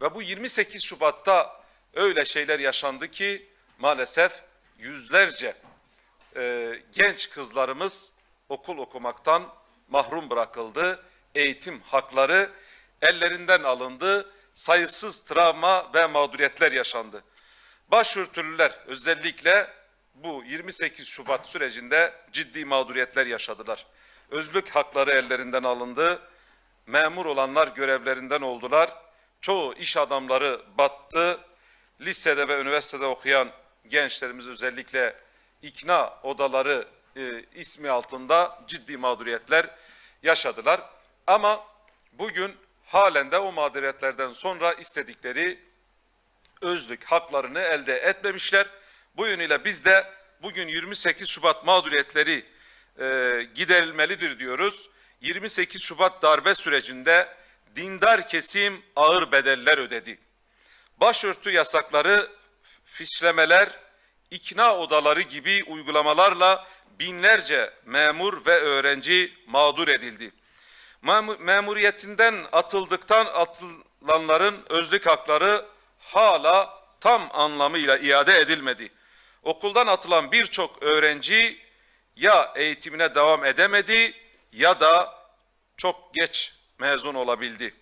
Ve bu 28 Şubat'ta öyle şeyler yaşandı ki maalesef yüzlerce e, genç kızlarımız okul okumaktan mahrum bırakıldı. Eğitim hakları ellerinden alındı. Sayısız travma ve mağduriyetler yaşandı. Başörtülüler özellikle bu 28 Şubat sürecinde ciddi mağduriyetler yaşadılar. Özlük hakları ellerinden alındı. Memur olanlar görevlerinden oldular. Çoğu iş adamları battı. Lisede ve üniversitede okuyan gençlerimiz özellikle ikna odaları e, ismi altında ciddi mağduriyetler yaşadılar. Ama bugün halen de o mağduriyetlerden sonra istedikleri özlük haklarını elde etmemişler. Bu yönüyle biz de bugün 28 Şubat mağduriyetleri e, giderilmelidir diyoruz. 28 Şubat darbe sürecinde dindar kesim ağır bedeller ödedi. Başörtü yasakları, fişlemeler, ikna odaları gibi uygulamalarla binlerce memur ve öğrenci mağdur edildi. Mem- memuriyetinden atıldıktan atılanların özlük hakları hala tam anlamıyla iade edilmedi. Okuldan atılan birçok öğrenci ya eğitimine devam edemedi ya da çok geç mezun olabildi.